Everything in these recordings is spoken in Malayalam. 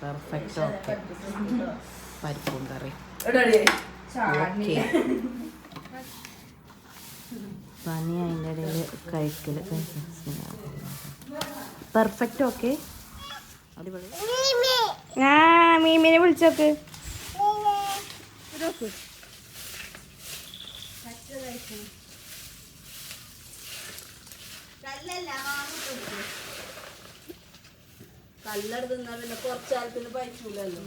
പെർഫെക്റ്റ് ഓക്കെ പരിപ്പും കറി. പനി അതിന്റെ ഇടയിൽ കഴിക്കൽ പെർഫെക്റ്റ് ഓക്കെ അടിപൊളി. ആ മീമിനെ വിളിച്ചോക്ക്. കല്ലെടുത്തുന്ന പിന്നെ കുറച്ചാലത്തിന് പഴിച്ചൂലല്ലോ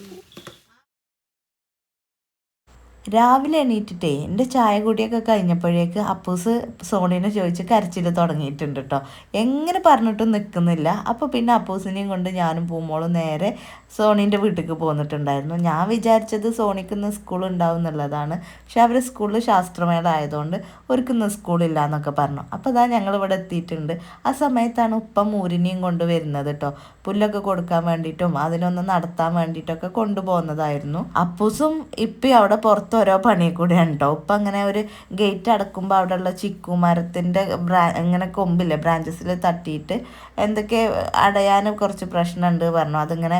രാവിലെ എണീറ്റിട്ടേ എന്റെ ചായ കൂടിയൊക്കെ കഴിഞ്ഞപ്പോഴേക്ക് അപ്പൂസ് സോണിനെ ചോദിച്ച് കരച്ചിൽ തുടങ്ങിയിട്ടുണ്ട് കേട്ടോ എങ്ങനെ പറഞ്ഞിട്ടും നിൽക്കുന്നില്ല. അപ്പോൾ പിന്നെ അപ്പൂസിനെയും കൊണ്ട് ഞാനും പൂമോളും നേരെ സോണീന്റെ വീട്ടിലേക്ക് പോന്നിട്ടുണ്ടായിരുന്നു. ഞാൻ വിചാരിച്ചത് സോണിക്ക് ഇന്ന് സ്കൂൾ ഉണ്ടാവും എന്നുള്ളതാണ്. പക്ഷെ അവർ സ്കൂളിൽ ശാസ്ത്രമേള ആയതുകൊണ്ട് ഒരുക്കുന്ന സ്കൂളില്ല എന്നൊക്കെ പറഞ്ഞു. അപ്പോൾ അതാ ഞങ്ങൾ ഇവിടെ എത്തിയിട്ടുണ്ട്. ആ സമയത്താണ് ഉപ്പ മൂരിനെയും കൊണ്ട് വരുന്നത് കേട്ടോ പുല്ലൊക്കെ കൊടുക്കാൻ വേണ്ടിയിട്ടും അതിനൊന്ന് നടത്താൻ വേണ്ടിയിട്ടൊക്കെ കൊണ്ടുപോകുന്നതായിരുന്നു. അപ്പൂസും ഇപ്പം അവിടെ പുറത്ത് ഓരോ പണി കൂടെയാണ് കേട്ടോ ഇപ്പം അങ്ങനെ ഒരു ഗേറ്റ് അടക്കുമ്പോൾ അവിടെയുള്ള ചിക്കു മരത്തിന്റെ ബ്രാ ഇങ്ങനെ കൊമ്പില്ലേ ബ്രാഞ്ചസിൽ തട്ടിയിട്ട് എന്തൊക്കെ അടയാനും കുറച്ച് പ്രശ്നമുണ്ട് പറഞ്ഞു. അതിങ്ങനെ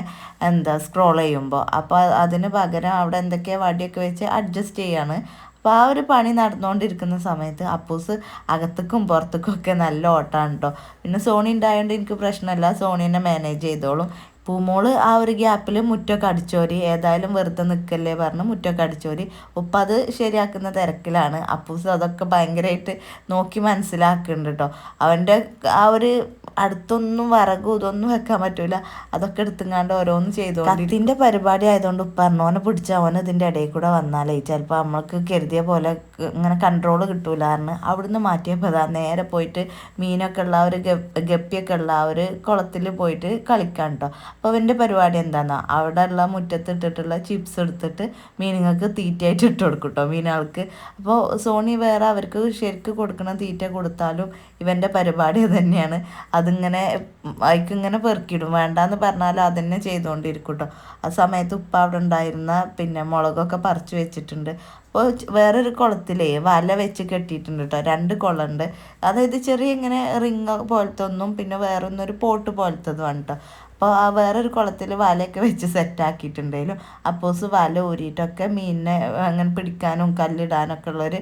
എന്താ സ്ക്രോൾ ചെയ്യുമ്പോൾ അപ്പോൾ അതിന് പകരം അവിടെ എന്തൊക്കെ വടിയൊക്കെ വെച്ച് അഡ്ജസ്റ്റ് ചെയ്യാണ്. അപ്പോൾ ആ ഒരു പണി നടന്നുകൊണ്ടിരിക്കുന്ന സമയത്ത് അപ്പൂസ് അകത്തേക്കും പുറത്തേക്കും ഒക്കെ നല്ല ഓട്ടാണ് കേട്ടോ പിന്നെ സോണി ഉണ്ടായതുകൊണ്ട് എനിക്ക് പ്രശ്നമില്ല സോണി എന്നെ മാനേജ് ചെയ്തോളും. പൂമോൾ ആ ഒരു ഗ്യാപ്പിൽ മുറ്റൊക്കെ അടിച്ചോരി ഏതായാലും വെറുതെ നിൽക്കല്ലേ പറഞ്ഞ് മുറ്റൊക്കെ അടിച്ചോരി. ഉപ്പ അത് ശരിയാക്കുന്ന തിരക്കിലാണ്. അപ്പൂസ് അതൊക്കെ ഭയങ്കരമായിട്ട് നോക്കി മനസ്സിലാക്കുന്നുണ്ട് കേട്ടോ അവന്റെ ആ ഒരു അടുത്തൊന്നും വിറകും ഇതൊന്നും വെക്കാൻ പറ്റൂല. അതൊക്കെ എടുത്തുങ്ങാണ്ട് ഓരോന്നും ചെയ്തു കത്തിന്റെ പരിപാടി ആയതുകൊണ്ട് ഉപ്പ പറഞ്ഞു ഓനെ പിടിച്ച ഓന ഇതിന്റെ ഇടയിൽ കൂടെ വന്നാലേ. ചിലപ്പോൾ നമ്മൾക്ക് കരുതിയ പോലെ ഇങ്ങനെ കൺട്രോൾ കിട്ടൂല. കാരണം അവിടുന്ന് മാറ്റിയപ്പോൾ അതാ നേരെ പോയിട്ട് മീനൊക്കെ ഉള്ള ഒരു ഗപ്പ് ഗപ്പിയൊക്കെ ഉള്ള ഒരു കുളത്തിൽ പോയിട്ട് കളിക്കാൻ കേട്ടോ അപ്പോൾ അവന്റെ പരിപാടി എന്താണെന്നാ അവിടെ ഉള്ള മുറ്റത്ത് ഇട്ടിട്ടുള്ള ചിപ്സ് എടുത്തിട്ട് മീനുങ്ങൾക്ക് തീറ്റയായിട്ട് ഇട്ട് കൊടുക്കും കേട്ടോ മീനുകൾക്ക്. അപ്പോൾ സോണി വേറെ അവർക്ക് ശരിക്ക് കൊടുക്കണ തീറ്റ കൊടുത്താലും ഇവന്റെ പരിപാടി തന്നെയാണ്. അത് അതിങ്ങനെ അതിക്കിങ്ങനെ പെറുക്കിയിടും. വേണ്ടാന്ന് പറഞ്ഞാൽ അതന്നെ ചെയ്തുകൊണ്ടിരിക്കും കേട്ടോ ആ സമയത്ത് ഉപ്പ അവിടെ ഉണ്ടായിരുന്ന പിന്നെ മുളകൊക്കെ പറിച്ചു വെച്ചിട്ടുണ്ട്. അപ്പോൾ വേറൊരു കുളത്തിലേ വല വെച്ച് കെട്ടിയിട്ടുണ്ട് കേട്ടോ രണ്ട് കുളമുണ്ട് അതായത് ചെറിയ ഇങ്ങനെ റിങ് പോലത്തെ ഒന്നും പിന്നെ വേറൊന്നൊരു പോട്ട് പോലത്തതുമാണ് കേട്ടോ അപ്പോൾ ആ വേറൊരു കുളത്തിൽ വലയൊക്കെ വെച്ച് സെറ്റാക്കിയിട്ടുണ്ടെങ്കിലും അപ്പോസ് വല ഊരിയിട്ടൊക്കെ മീനിനെ അങ്ങനെ പിടിക്കാനും കല്ലിടാനൊക്കെ ഉള്ളൊരു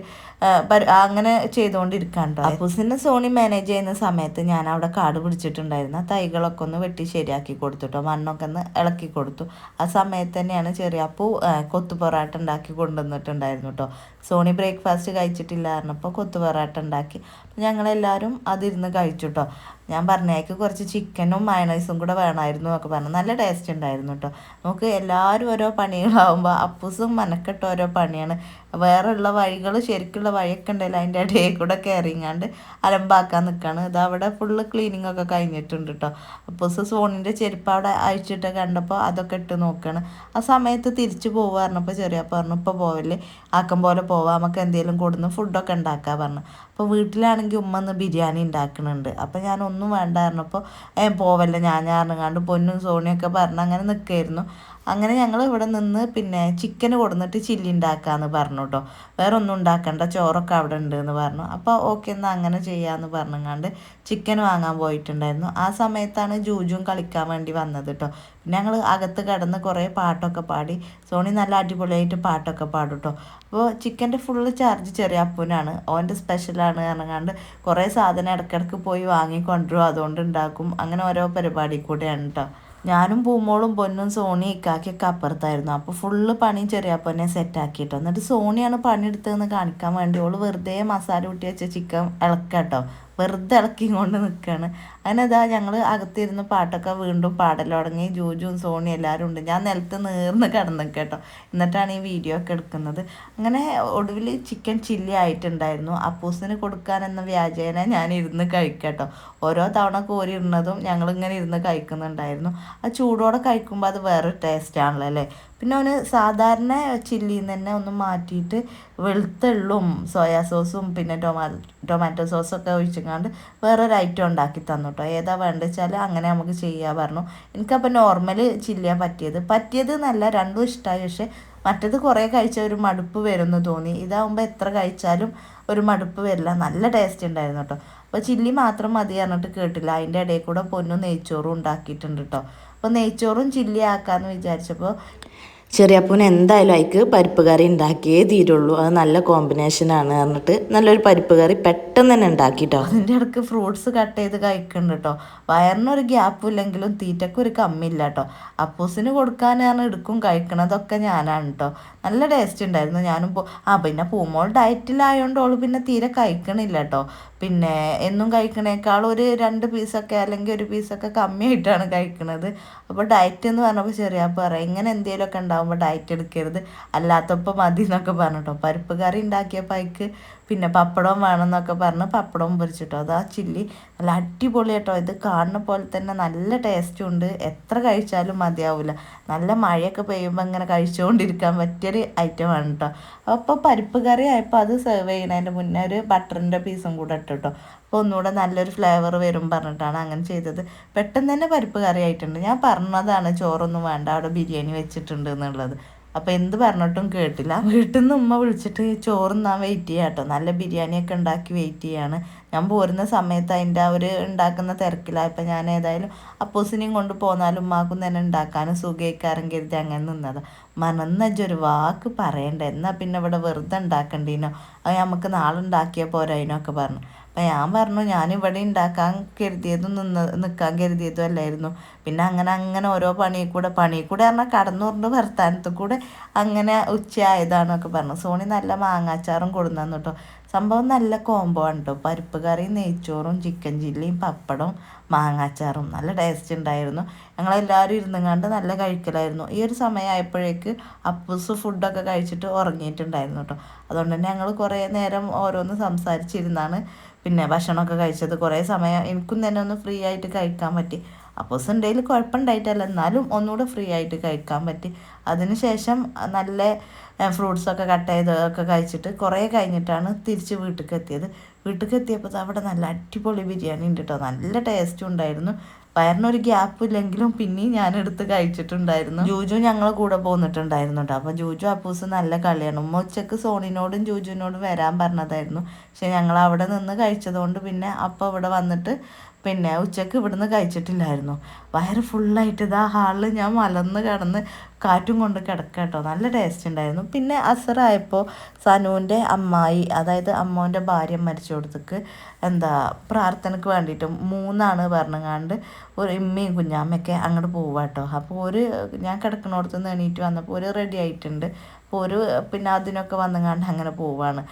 അങ്ങനെ ചെയ്തുകൊണ്ടിരിക്കാൻ കേട്ടോ അപ്പൂസിനെ സോണി മാനേജ് ചെയ്യുന്ന സമയത്ത് ഞാൻ അവിടെ കാട് പിടിച്ചിട്ടുണ്ടായിരുന്ന. തൈകളൊക്കെ ഒന്ന് വെട്ടി ശരിയാക്കി കൊടുത്തു കേട്ടോ മണ്ണൊക്കെ ഒന്ന് ഇളക്കി കൊടുത്തു. ആ സമയത്ത് തന്നെയാണ് ചെറിയ അപ്പൂ കൊത്തു പൊറാട്ട ഉണ്ടാക്കി കൊണ്ടുവന്നിട്ടുണ്ടായിരുന്നു കേട്ടോ സോണി ബ്രേക്ക്ഫാസ്റ്റ് കഴിച്ചിട്ടില്ല പറഞ്ഞപ്പോൾ കൊത്തു പൊറാട്ട ഉണ്ടാക്കി. അപ്പോൾ ഞങ്ങളെല്ലാവരും അതിരുന്ന് കഴിച്ചു കേട്ടോ ഞാൻ പറഞ്ഞേക്ക് കുറച്ച് ചിക്കനും മയണൈസും കൂടെ വേണമായിരുന്നു എന്നൊക്കെ പറഞ്ഞു. നല്ല ടേസ്റ്റ് ഉണ്ടായിരുന്നു കേട്ടോ നമുക്ക് എല്ലാവരും ഓരോ പണികളാവുമ്പോൾ അപ്പൂസും മനക്കെട്ട് ഓരോ പണിയാണ്. വേറെ ഉള്ള വഴികൾ ശരിക്കുള്ള വഴിയൊക്കെ ഉണ്ടല്ലോ. അതിന്റെ ഇടയിൽ കൂടെ കയറിങ്ങാണ്ട് അലമ്പാക്കാൻ നിൽക്കുകയാണ് ഇത് അവിടെ ഫുള്ള് ക്ലീനിങ് ഒക്കെ കഴിഞ്ഞിട്ടുണ്ട് കേട്ടോ അപ്പൂസ് സോണിന്റെ ചെരുപ്പ് അവിടെ അഴിച്ചിട്ട് കണ്ടപ്പോൾ അതൊക്കെ ഇട്ട് നോക്കുകയാണ് ആ സമയത്ത് തിരിച്ചു പോകുക പറഞ്ഞപ്പോൾ ചെറിയ പറഞ്ഞു ഇപ്പോൾ പോവല്ലേ? ആക്കം പോലെ പോവാം. നമുക്ക് എന്തെങ്കിലും കൊടുന്ന് ഫുഡൊക്കെ ഉണ്ടാക്കാൻ പറഞ്ഞു. അപ്പോൾ വീട്ടിലാണെങ്കിൽ ഉമ്മ ഒന്ന് ബിരിയാണി ഉണ്ടാക്കുന്നുണ്ട്. അപ്പോൾ ഞാൻ ഒന്നും വേണ്ട പറഞ്ഞപ്പോൾ ഏ പോവല്ല? ഞാൻ ഞാറിനങ്ങാണ്ട് പൊന്നും സോണിയൊക്കെ പറഞ്ഞ് അങ്ങനെ നിൽക്കായിരുന്നു. അങ്ങനെ ഞങ്ങൾ ഇവിടെ നിന്ന് പിന്നെ ചിക്കൻ കൊടുന്നിട്ട് ചില്ലി ഉണ്ടാക്കാമെന്ന് പറഞ്ഞു കേട്ടോ വേറെ ഒന്നും ഉണ്ടാക്കണ്ട ചോറൊക്കെ അവിടെ ഉണ്ട് എന്ന് പറഞ്ഞു. അപ്പോൾ ഓക്കെ എന്നാൽ അങ്ങനെ ചെയ്യാമെന്ന് പറഞ്ഞങ്ങാണ്ട് ചിക്കൻ വാങ്ങാൻ പോയിട്ടുണ്ടായിരുന്നു. ആ സമയത്താണ് ജൂജും കളിക്കാൻ വേണ്ടി വന്നത് കേട്ടോ പിന്നെ ഞങ്ങൾ അകത്ത് കിടന്ന് കുറേ പാട്ടൊക്കെ പാടി സോണി നല്ല അടിപൊളിയായിട്ട് പാട്ടൊക്കെ പാടും കേട്ടോ അപ്പോൾ ചിക്കന്റെ ഫുള്ള് ചാർജ് ചെറിയ അപ്പൂനാണ് ഓന്റെ സ്പെഷ്യലാണ് പറഞ്ഞാണ്ട് കുറേ സാധനം ഇടയ്ക്കിടയ്ക്ക് പോയി വാങ്ങിക്കൊണ്ടുവരും അതുകൊണ്ട് ഉണ്ടാക്കും. അങ്ങനെ ഓരോ പരിപാടി കൂടെയാണ് കേട്ടോ ഞാനും പൂമോളും പൊന്നും സോണി ഇക്കാക്കിയൊക്കെ അപ്പുറത്തായിരുന്നു. അപ്പോൾ ഫുള്ള് പണി ചെറിയപ്പനെ സെറ്റാക്കിയിട്ടോ എന്നിട്ട് സോണിയാണ് പണിയെടുത്തതെന്ന് കാണിക്കാൻ വേണ്ടി ഓൾ വെറുതെ മസാല കൂട്ടി വെച്ച ചിക്കൻ ഇളക്കാട്ടോ. വെറുതെ ഇളക്കി കൊണ്ട് നിൽക്കുകയാണ് അങ്ങനെ ഇതാ ഞങ്ങൾ അകത്തിരുന്ന് പാട്ടൊക്കെ വീണ്ടും പാടൽ തുടങ്ങി ജൂജും സോണി എല്ലാവരും ഉണ്ട്. ഞാൻ നിലത്ത് നേർന്ന് കിടന്നു കേട്ടോ എന്നിട്ടാണ് ഈ വീഡിയോ ഒക്കെ എടുക്കുന്നത്. അങ്ങനെ ഒടുവിൽ ചിക്കൻ ചില്ലി ആയിട്ടുണ്ടായിരുന്നു. അപ്പൂസിന് കൊടുക്കാനെന്ന വ്യാജേന ഞാൻ ഇരുന്ന് കഴിക്കട്ടോ. ഓരോ തവണ കോരി ഇടുന്നതും ഞങ്ങളിങ്ങനെ ഇരുന്ന് കഴിക്കുന്നുണ്ടായിരുന്നു. ആ ചൂടോടെ കഴിക്കുമ്പോൾ അത് വേറെ ടേസ്റ്റ് ആണല്ലോ അല്ലേ? പിന്നെ അവന് സാധാരണ ചില്ലിയിൽ നിന്ന് തന്നെ ഒന്ന് മാറ്റിയിട്ട് വെളുത്തുള്ളും സോയാ സോസും പിന്നെ ടൊമാ ടൊമാറ്റോ സോസൊക്കെ ഒഴിച്ചങ്ങാണ്ട് വേറൊരു ഐറ്റം ഉണ്ടാക്കി തന്നു കേട്ടോ ഏതാ വേണ്ടത് വെച്ചാൽ അങ്ങനെ നമുക്ക് ചെയ്യാൻ പറഞ്ഞു. എനിക്കപ്പോൾ നോർമൽ ചില്ലിയാണ് പറ്റിയത്. പറ്റിയത് നല്ല രണ്ടും ഇഷ്ടമായി പക്ഷേ മറ്റത് കുറേ കഴിച്ച ഒരു മടുപ്പ് വരുമെന്ന് തോന്നി. ഇതാവുമ്പോൾ എത്ര കഴിച്ചാലും ഒരു മടുപ്പ് വരില്ല. നല്ല ടേസ്റ്റ് ഉണ്ടായിരുന്നു കേട്ടോ അപ്പോൾ ചില്ലി മാത്രം മതി പറഞ്ഞിട്ട് കേട്ടില്ല. അതിന്റെ ഇടയിൽ കൂടെ പൊന്നും നെയ്ച്ചോറും ഉണ്ടാക്കിയിട്ടുണ്ട് കേട്ടോ അപ്പോൾ നെയ്ച്ചോറും ചില്ലി ആക്കാമെന്ന് വിചാരിച്ചപ്പോൾ ചെറിയപ്പൂന് എന്തായാലും അതിക്ക് പരിപ്പ് കറി ഉണ്ടാക്കിയേ തീരുള്ളൂ. അത് നല്ല കോമ്പിനേഷൻ ആണ് പറഞ്ഞിട്ട് നല്ലൊരു പരിപ്പ് കറി പെട്ടെന്ന് തന്നെ ഉണ്ടാക്കിട്ടോ അതിന്റെ ഇടയ്ക്ക് ഫ്രൂട്ട്സ് കട്ട് ചെയ്ത് കഴിക്കുന്നുണ്ട് കേട്ടോ വയറിനൊരു ഗ്യാപ്പും ഇല്ലെങ്കിലും തീറ്റക്ക് ഒരു കമ്മില്ല കേട്ടോ അപ്പൂസിന് കൊടുക്കാനാണ് എടുക്കും കഴിക്കണതൊക്കെ ഞാനാണ് കേട്ടോ നല്ല ടേസ്റ്റ് ഉണ്ടായിരുന്നു ഞാനും ആ പിന്നെ പൂമോൾ ഡയറ്റിലായതുകൊണ്ട് ഓൾ പിന്നെ തീരെ കഴിക്കണില്ല കേട്ടോ പിന്നെ എന്നും കഴിക്കണേക്കാൾ ഒരു രണ്ട് പീസൊക്കെ അല്ലെങ്കിൽ ഒരു പീസൊക്കെ കമ്മിയായിട്ടാണ് കഴിക്കണത്. അപ്പോൾ ഡയറ്റ് എന്ന് പറഞ്ഞപ്പോൾ ചെറിയ പറയാം ഇങ്ങനെ എന്തെങ്കിലുമൊക്കെ ഉണ്ടാകുമ്പോൾ ഡയറ്റ് എടുക്കരുത്. അല്ലാത്തപ്പോൾ മതി എന്നൊക്കെ പറഞ്ഞിട്ടോ. പരിപ്പ് കറി ഉണ്ടാക്കിയപ്പോൾ അതിക്ക് പിന്നെ പപ്പടവും വേണമെന്നൊക്കെ പറഞ്ഞ് പപ്പടവും പൊരിച്ചിട്ടോ. അത് ആ ചില്ലി. നല്ല അടിപൊളി കേട്ടോ. ഇത് കാണുന്ന പോലെ തന്നെ നല്ല ടേസ്റ്റും ഉണ്ട്. എത്ര കഴിച്ചാലും മതിയാവില്ല നല്ല മഴയൊക്കെ പെയ്യുമ്പോൾ ഇങ്ങനെ കഴിച്ചുകൊണ്ടിരിക്കാൻ പറ്റിയൊരു ആണ് കേട്ടോ അപ്പോൾ പരിപ്പ് കറി ആയപ്പോൾ അത് സെർവ് ചെയ്യുന്നതിന്റെ മുന്നേ ഒരു ബട്ടറിന്റെ പീസും കൂടെ ഇട്ടു അപ്പോൾ ഒന്നുകൂടെ നല്ലൊരു ഫ്ലേവർ വരും പറഞ്ഞിട്ടാണ് അങ്ങനെ ചെയ്തത്. പെട്ടെന്ന് തന്നെ പരിപ്പ് കറി ആയിട്ടുണ്ട്. ഞാൻ പറഞ്ഞതാണ് ചോറൊന്നും വേണ്ട അവിടെ ബിരിയാണി വെച്ചിട്ടുണ്ട് എന്നുള്ളത്. അപ്പോൾ എന്ത് പറഞ്ഞിട്ടും കേട്ടില്ല. വീട്ടിൽ നിന്ന് ഉമ്മ വിളിച്ചിട്ട് ചോറുന്നാൻ വെയിറ്റ് ചെയ്യാം കേട്ടോ. നല്ല ബിരിയാണിയൊക്കെ ഉണ്ടാക്കി വെയിറ്റ് ചെയ്യാണ്. ഞാൻ പോരുന്ന സമയത്ത് അതിന്റെ അവർ ഉണ്ടാക്കുന്ന തിരക്കിലായപ്പോൾ ഞാൻ ഏതായാലും അപ്പോസിനെയും കൊണ്ട് പോന്നാലും ഉമ്മാക്കും തന്നെ ഉണ്ടാക്കാനും സുഖയിക്കാരും കരുതി അങ്ങനെ നിന്നത്. മനന്നൊരു വാക്ക് പറയണ്ട. എന്നാൽ പിന്നെ ഇവിടെ വെറുതെ ഉണ്ടാക്കണ്ടീനോ? അത് നമുക്ക് നാളെ ഉണ്ടാക്കിയാൽ പോരായിനൊക്കെ പറഞ്ഞു. അപ്പം ഞാൻ പറഞ്ഞു ഞാനിവിടെ ഉണ്ടാക്കാൻ കരുതിയതും നിന്ന് നിൽക്കാൻ കരുതിയതും അല്ലായിരുന്നു. പിന്നെ അങ്ങനെ അങ്ങനെ ഓരോ പണി കൂടെ പണി കൂടെ പറഞ്ഞാൽ കടന്നൂറിന്റെ വർത്താനത്തിൽ കൂടെ അങ്ങനെ ഉച്ചയായതാണെന്നൊക്കെ പറഞ്ഞു. സോണി നല്ല മാങ്ങാച്ചാറും കൊടുന്നു കേട്ടോ. സംഭവം നല്ല കോംബോ ആണ് കേട്ടോ. പരിപ്പ് കറിയും നെയ്ച്ചോറും ചിക്കൻ ചില്ലിയും പപ്പടവും മാങ്ങാച്ചാറും. നല്ല ടേസ്റ്റ് ഉണ്ടായിരുന്നു ഞങ്ങളെല്ലാവരും ഇരുന്നുങ്ങാണ്ട് നല്ല കഴിക്കലായിരുന്നു. ഈ ഒരു സമയമായപ്പോഴേക്ക് അപ്പൂസ് ഫുഡൊക്കെ കഴിച്ചിട്ട് ഉറങ്ങിയിട്ടുണ്ടായിരുന്നു കേട്ടോ. അതുകൊണ്ട് തന്നെ ഞങ്ങൾ കുറേ നേരം ഓരോന്ന് സംസാരിച്ചിരുന്നാണ്. പിന്നെ ഭക്ഷണമൊക്കെ കഴിച്ചത് കുറേ സമയം എനിക്കും തന്നെ ഒന്ന് ഫ്രീ ആയിട്ട് കഴിക്കാൻ പറ്റി. അപ്പോൾ ഉണ്ടെങ്കിൽ കുഴപ്പമുണ്ടായിട്ടല്ല എന്നാലും ഒന്നുകൂടെ ഫ്രീ ആയിട്ട് കഴിക്കാൻ പറ്റി. അതിനുശേഷം നല്ല ഫ്രൂട്ട്സൊക്കെ കട്ട് ചെയ്തൊക്കെ കഴിച്ചിട്ട് കുറേ കഴിഞ്ഞിട്ടാണ് തിരിച്ച് വീട്ടിലേക്ക് എത്തിയത്. വീട്ടിലേക്ക് എത്തിയപ്പോൾ അവിടെ നല്ല അടിപൊളി ബിരിയാണി ഉണ്ട് കേട്ടോ നല്ല ടേസ്റ്റും ഉണ്ടായിരുന്നു. വയറിനൊരു ഗ്യാപ്പ് ഇല്ലെങ്കിലും പിന്നെയും ഞാൻ എടുത്ത് കഴിച്ചിട്ടുണ്ടായിരുന്നു. ജൂജു ഞങ്ങൾ കൂടെ പോന്നിട്ടുണ്ടായിരുന്നു കേട്ടോ അപ്പോൾ ജൂജു അപ്പൂസ് നല്ല കളിയാണ്. ഉമ്മ ഉച്ചയ്ക്ക് സോണിനോടും ജൂജുവിനോടും വരാൻ പറഞ്ഞതായിരുന്നു. പക്ഷെ ഞങ്ങൾ അവിടെ നിന്ന് കഴിച്ചതുകൊണ്ട് പിന്നെ അപ്പം ഇവിടെ വന്നിട്ട് പിന്നെ ഉച്ചയ്ക്ക് ഇവിടുന്ന് കഴിച്ചിട്ടില്ലായിരുന്നു. വയറ് ഫുള്ളായിട്ട് ഇതാ ഹാളിൽ ഞാൻ മലന്ന് കിടന്ന് കാറ്റും കൊണ്ട് കിടക്കുക കേട്ടോ നല്ല ടേസ്റ്റ് ഉണ്ടായിരുന്നു. പിന്നെ അസറായപ്പോൾ സനുവിന്റെ അമ്മായി അതായത് അമ്മോന്റെ ഭാര്യ മരിച്ചു കൊടുത്തേക്ക് എന്താ പ്രാർത്ഥനയ്ക്ക് വേണ്ടിയിട്ട് മൂന്നാണ് പറഞ്ഞങ്ങാണ്ട് ഒരു ഇമ്മയും കുഞ്ഞാമ്മയൊക്കെ അങ്ങോട്ട് പോവുക കേട്ടോ അപ്പോൾ ഒരു ഞാൻ കിടക്കണോടത്ത് നിന്ന് എണീറ്റ് വന്നപ്പോൾ ഒരു റെഡി ആയിട്ടുണ്ട്. അപ്പോൾ ഒരു പിന്നെ അതിനൊക്കെ വന്നങ്ങാണ്ട് അങ്ങനെ പോവാണ്.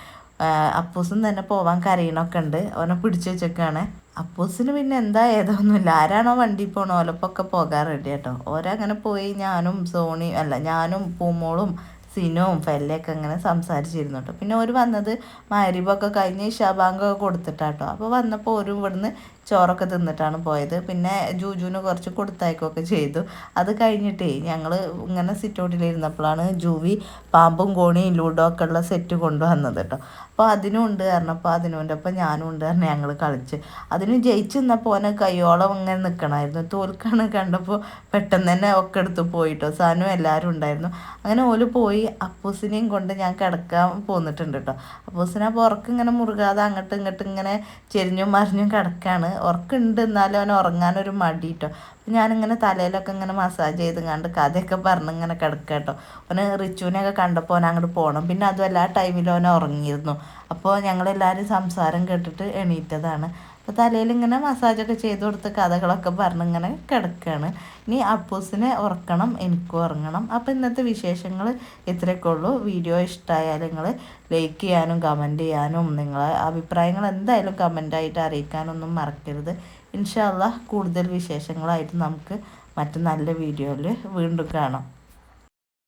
അപ്പൂസും തന്നെ പോവാൻ കരയണൊക്കെ ഉണ്ട്. അവനെ പിടിച്ചു വെച്ചൊക്കെയാണ്. അപ്പൂസിന് പിന്നെ എന്താ ഏതൊന്നുമില്ല. ആരാണോ വണ്ടി പോണോ ഓലപ്പൊക്കെ റെഡി കേട്ടോ ഓരങ്ങനെ പോയി ഞാനും സോണി അല്ല ഞാനും പൂമോളും സിനവും ഫെല്ലയൊക്കെ അങ്ങനെ സംസാരിച്ചിരുന്നു കേട്ടോ പിന്നെ ഒരു വന്നത് മാരിബൊക്കെ കഴിഞ്ഞ് ഇഷാബാങ്കൊക്കെ കൊടുത്തിട്ടാട്ടോ. അപ്പോൾ വന്നപ്പോൾ ഒരു ഇവിടുന്ന് ചോറൊക്കെ തിന്നിട്ടാണ് പോയത്. പിന്നെ ജൂജുവിന് കുറച്ച് കൊടുത്തയക്കുകയൊക്കെ ചെയ്തു. അത് കഴിഞ്ഞിട്ടേ ഞങ്ങൾ ഇങ്ങനെ സിറ്റൗട്ടിലിരുന്നപ്പോഴാണ് ജൂവി പാമ്പും കോണിയും ലൂഡോ ഒക്കെ ഉള്ള സെറ്റ് കൊണ്ടുവന്നത് കേട്ടോ. അപ്പോൾ അതിനും ഉണ്ട് കാരണപ്പോൾ അതിനുണ്ട് അപ്പോൾ ഞാനും ഉണ്ട് കാരണം ഞങ്ങൾ കളിച്ച്. അതിന് ജയിച്ച് നിന്നപ്പോൾ ഓനെ കയ്യോളം ഇങ്ങനെ നിൽക്കണമായിരുന്നു തോൽക്കാണ് കണ്ടപ്പോൾ പെട്ടെന്ന് തന്നെ ഒക്കെ എടുത്ത് പോയിട്ടോ. സാനും എല്ലാവരും ഉണ്ടായിരുന്നു. അങ്ങനെ ഓൽ പോയി. അപ്പൂസിനെയും കൊണ്ട് ഞാൻ കിടക്കാൻ പോന്നിട്ടുണ്ട് കേട്ടോ. അപ്പൂസിനെ പുറക്ക് ഇങ്ങനെ മുറുകാതെ അങ്ങോട്ടും ഇങ്ങോട്ടും ഇങ്ങനെ ചെരിഞ്ഞും മറിഞ്ഞും കിടക്കാണ്. ഉറക്കമുണ്ട് എന്നാലും അവൻ ഉറങ്ങാനൊരു മടി കേട്ടോ അപ്പം ഞാനിങ്ങനെ തലയിലൊക്കെ ഇങ്ങനെ മസാജ് ചെയ്ത് കണ്ട് കഥയൊക്കെ പറഞ്ഞ് ഇങ്ങനെ കിടക്കുക കേട്ടോ അവന് റിച്ചുവിനെയൊക്കെ കണ്ടപ്പോൾ അവൻ അങ്ങോട്ട് പോകണം പിന്നെ അതും ആ ടൈമിലും അവൻ ഉറങ്ങിയിരുന്നു. അപ്പോൾ ഞങ്ങളെല്ലാവരും സംസാരം കേട്ടിട്ട് എണീറ്റതാണ്. അപ്പോൾ തലയിൽ ഇങ്ങനെ മസാജൊക്കെ ചെയ്ത് കൊടുത്ത് കഥകളൊക്കെ പറഞ്ഞിങ്ങനെ കിടക്കുകയാണ് ഇനി അപ്പൂസിനെ ഉറക്കണം എനിക്കും ഉറങ്ങണം. അപ്പോൾ ഇന്നത്തെ വിശേഷങ്ങൾ ഇത്രയൊക്കെ ഉള്ളൂ. വീഡിയോ ഇഷ്ടമായാൽ നിങ്ങൾ ലൈക്ക് ചെയ്യാനും കമന്റ് ചെയ്യാനും നിങ്ങളെ അഭിപ്രായങ്ങൾ എന്തായാലും കമന്റായിട്ട് അറിയിക്കാനൊന്നും മറക്കരുത്. ഇൻഷാല്ല കൂടുതൽ വിശേഷങ്ങളായിട്ട് നമുക്ക് മറ്റു നല്ല വീഡിയോയിൽ വീണ്ടും കാണാം.